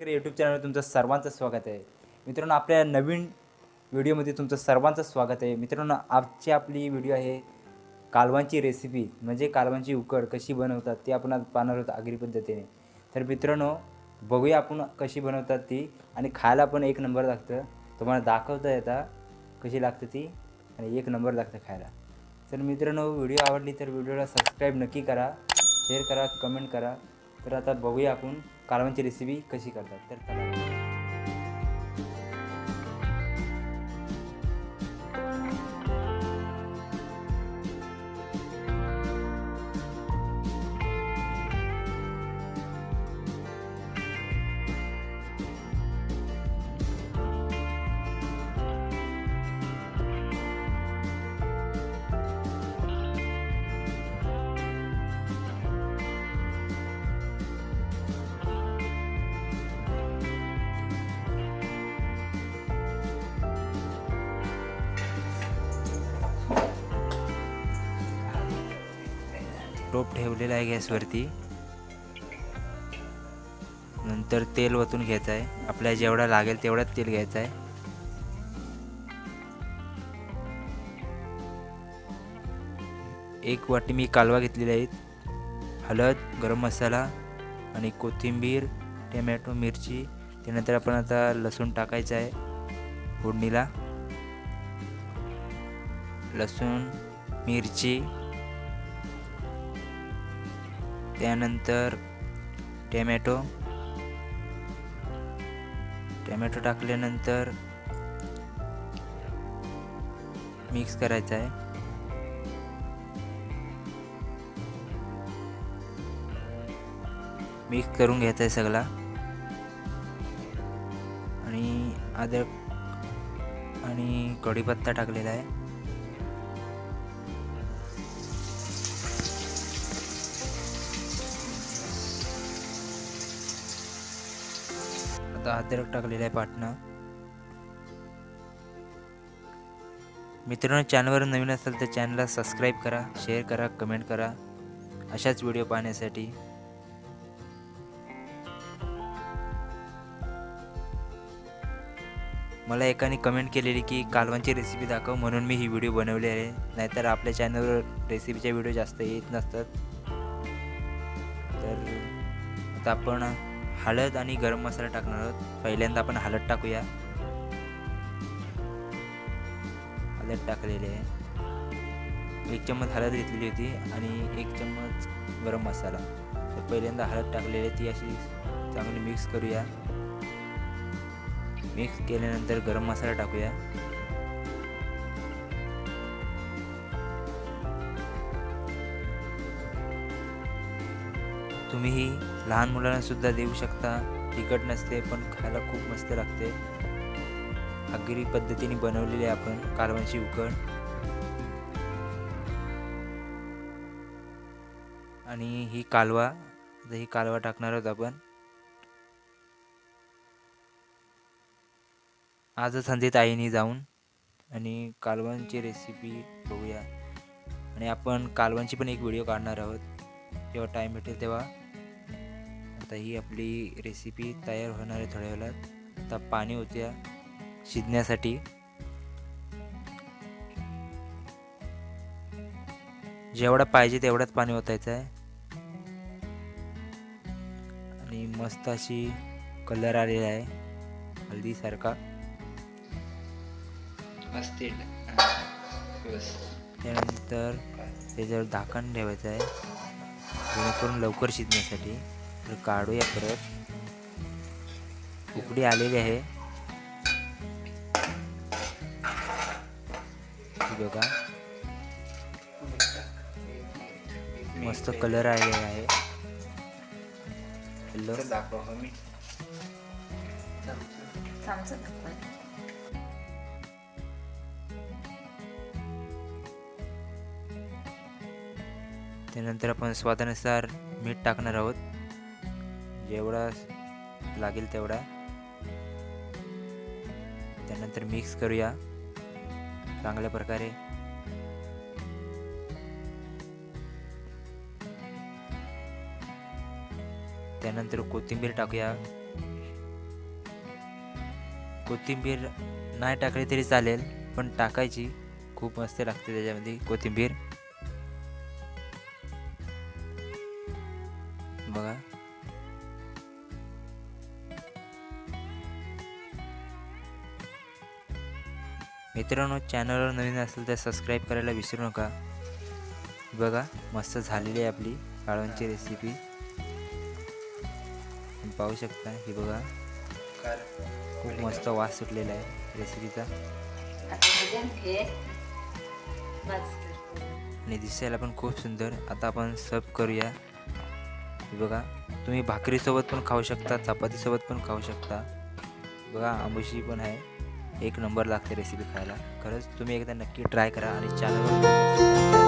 YouTube चॅनलवर तुमचं सर्वांचं स्वागत आहे. मित्रांनो आपल्या नवीन व्हिडिओमध्ये तुमचं सर्वांचं स्वागत आहे. मित्रांनो आजची आपली व्हिडिओ आहे कालवांची रेसिपी म्हणजे कालवांची उकड कशी बनवतात ते आपण आज पाहणार आहोत आगरी पद्धतीने. तर मित्रांनो बघूया आपण कशी बनवतात ती आणि खायला पण एक नंबर लागतं. तुम्हाला दाखवता येता कशी लागते ती आणि एक नंबर लागतं खायला. तर मित्रांनो व्हिडिओ आवडली तर व्हिडिओला सबस्क्राईब नक्की करा शेअर करा कमेंट करा. तर आता बघूया आपण कालवांची रेसिपी कशी करतात? तर चला. टोप ठेवलेला आहे गॅसवरती. नंतर तेल ओतून घ्यायचं आहे. आपल्याला जेवढा लागेल तेवढाच तेल घ्यायचं आहे. एक वाटी मी कालवा घेतलेले आहेत हळद गरम मसाला आणि कोथिंबीर टमॅटो मिरची. त्यानंतर आपण आता लसूण टाकायचं आहे फोडणीला. लसूण मिरची त्यानंतर टॅमॅटो. टॅमॅटो टाकल्यानंतर मिक्स करायचं आहे. मिक्स करून घ्यायचा आहे सगळा. आणि अद्रक आणि कढीपत्ता टाकलेला आहे. आता अद्रक टाकलेलं आहे पाटणं मित्रांनो चॅनलवर नवीन असेल तर चॅनलला सबस्क्राईब करा शेअर करा कमेंट करा. अशाच व्हिडिओ पाहण्यासाठी. मला एकाने कमेंट केलेली की कालवांची रेसिपी दाखव म्हणून मी ही व्हिडिओ बनवली आहे. नाहीतर आपल्या चॅनलवर रेसिपीचे व्हिडिओ जास्त येत नसतात. तर आता आपण हळद आणि गरम मसाला टाकणार आहोत. पहिल्यांदा आपण हळद टाकूया. हळद टाकलेली आहे. एक चम्मच हळद घेतलेली होती आणि एक चम्मच गरम मसाला. तर पहिल्यांदा हळद टाकलेली आहे ती अशी चांगली मिक्स करूया. मिक्स केल्यानंतर गरम मसाला टाकूया. तुम्हीही लहान मुलांनासुद्धा देऊ शकता. तिखट नसते पण खायला खूप मस्त लागते. आगरी पद्धतीने बनवलेली आहे आपण कालवांची उकड आणि ही कालवा आता ही कालवा टाकणार आहोत आपण. आजच संधीत आईने जाऊन आणि कालवांची रेसिपी बघूया. आणि आपण कालवांची पण एक व्हिडिओ काढणार आहोत. जेव्हा टाईम भेटेल तेव्हा. आता ही आपली रेसिपी तयार होणार आहे थोड्या वेळात. आता पाणी होत्या शिजण्यासाठी. जेवढा पाहिजे तेवढाच पाणी ओतायचं आहे. आणि मस्त अशी कलर आलेला आहे. बस त्यानंतर त्याच्यावर झाकण ठेवायचं आहे. जेणेकरून लवकर शिजण्यासाठी. तर काढूया परत. उकडी आलेली आहे. बघा. मस्त कलर आलेला आहे. हॅलो त्यानंतर आपण स्वादानुसार मीठ टाकणार आहोत. जेवढा लागेल तेवढा. त्यानंतर मिक्स करूया. चांगल्या प्रकारे. त्यानंतर कोथिंबीर टाकूया. कोथिंबीर नाही टाकली तरी चालेल पण टाकायची. खूप मस्त लागते त्याच्यामध्ये कोथिंबीर. बघा. मित्रांनो चॅनलवर नवीन असेल तर सबस्क्राईब करायला विसरू नका. बघा मस्त झालेली आहे आपली काळवांची रेसिपी पाहू शकता ही बघा. खूप मस्त वास सुटलेला आहे रेसिपीचा आणि दिसायला पण खूप सुंदर. आता आपण सर्व करूया. हे बघा तुम्ही भाकरीसोबत पण खाऊ शकता चपातीसोबत पण खाऊ शकता. बघा आंबुशी पण आहे. एक नंबर लागते रेसिपी खायला. खरंच तुम्ही एकदा नक्की ट्राय करा आणि चॅनलवर